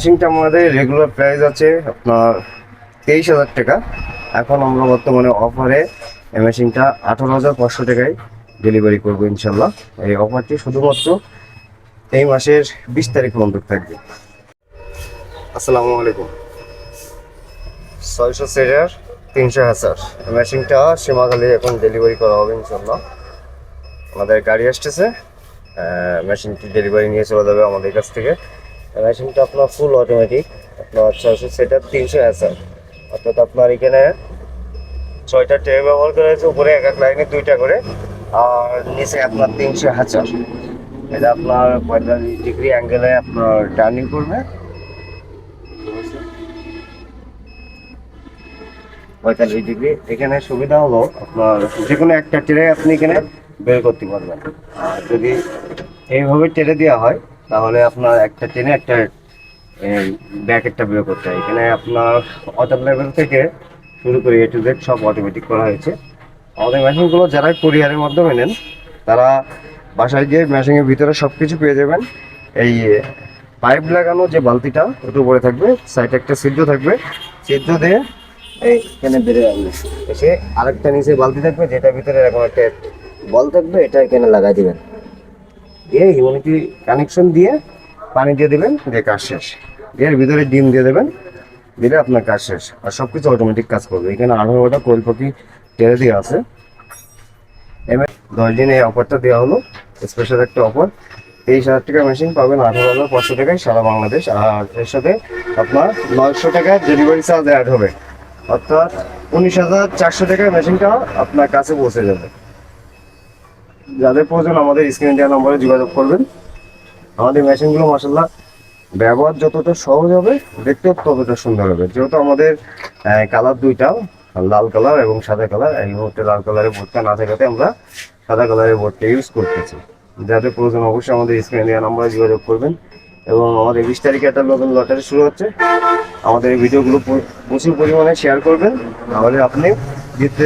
মেশিনটা আমাদের regular price আছে আপনার তেইশ হাজার টাকা। এখন আমরা বর্তমানে অফারে মেশিনটা আঠারো হাজার পাঁচশো টাকায় ডেলিভারি করব ইনশাল্লাহ এই অফারটি শুধুমাত্র এই মাসের বিশ তারিখ পর্যন্ত থাকবে। আসসালামু আলাইকুম। ছয়শো সেজার তিনশো হাজার। মেশিনটা সীমাখালি এখন ডেলিভারি করা হবে ইনশাল্লাহ আমাদের গাড়ি আসতেছে। মেশিনটি ডেলিভারি নিয়ে চলে যাবে আমাদের কাছ থেকে। মেশিনটা আপনার ফুল অটোমেটিক আপনার ছয়শো সেটার তিনশো হাজার অর্থাৎ আপনার এখানে ছয়টা ট্রে ব্যবহার করা হয়েছে, উপরে এক এক লাইনে দুইটা করে, আর নিচে আপনার তিনশো হাজার এটা আপনার পঁয়তাল্লিশ ডিগ্রি অ্যাঙ্গেলে আপনার টার্নিং করবে। পঁয়তাল্লিশ ডিগ্রি এখানে সুবিধা হলো আপনার যে কোনো একটা ট্রে আপনি এখানে বের করতে পারবেন। আর যদি এইভাবে টেনে দেওয়া হয় তাহলে আপনার একটা টেনে একটা ব্যাকেটটা বের করতে হয়। এখানে আপনার অটো লেভেল থেকে শুরু করে এ টু জেড সব অটোমেটিক করা হয়েছে। আমাদের মেশিনগুলো যারা কোরিয়ারের মাধ্যমে নেন, তারা বাসায় গিয়ে মেশিনের ভিতরে সব কিছু পেয়ে যাবেন। এই পাইপ লাগানো যে বালতিটা ওটা উপরে থাকবে। সাইডে একটা ছিদ্র থাকবে। ছিদ্র দিয়ে এই এইখানে বেড়ে যাবে। এসে আরেকটা নিচে বালতি থাকবে যেটা ভিতরে এরকম একটা বল থাকবে, এটা এখানে লাগাই দিবেন। দিয়ে ইউনিটি কানেকশন দিয়ে পানি দিয়ে দিবেন, দিয়ে কাজ শেষ। এর ভিতরে ডিম দিয়ে দেবেন, দিলে আপনার কাজ শেষ। আর সব কিছু অটোমেটিক কাজ করবে। এখানে আঠারোটা কোয়েল পাখি টেরে দিয়ে আছে। এম দশ দিন এই অফারটা দেওয়া হলো। স্পেশাল একটা অফার তেইশ হাজার টাকা মেশিন পাবেন আঠারো হাজার পাঁচশো টাকায় সারা বাংলাদেশ। আর এর সাথে আপনার নয়শো টাকায় ডেলিভারি চার্জ অ্যাড হবে। অর্থাৎ উনিশ হাজার চারশো টাকায় মেশিনটা আপনার কাছে পৌঁছে যাবে। যাদের প্রয়োজন আমাদের স্ক্রিন দেওয়া নম্বরে যোগাযোগ করবেন। আমাদের মেশিনগুলো মাসাল্লাহ ব্যবহার যতটা সহজ হবে, দেখতেও ততটা সুন্দর হবে। যেহেতু আমাদের কালার দুইটা, লাল কালার এবং সাদা কালার এই মুহূর্তে লাল কালারের বোর্ডটা না থাকাতে আমরা সাদা কালারের বোর্ডটা ইউজ করতেছি। যাদের প্রয়োজন অবশ্যই আমাদের স্ক্রিন দেওয়া নম্বরে যোগাযোগ করবেন এবং আমাদের বিশ তারিখে একটা নতুন লটারি শুরু হচ্ছে। আমাদের এই ভিডিওগুলো প্রচুর পরিমাণে শেয়ার করবেন। তাহলে আপনি জিততে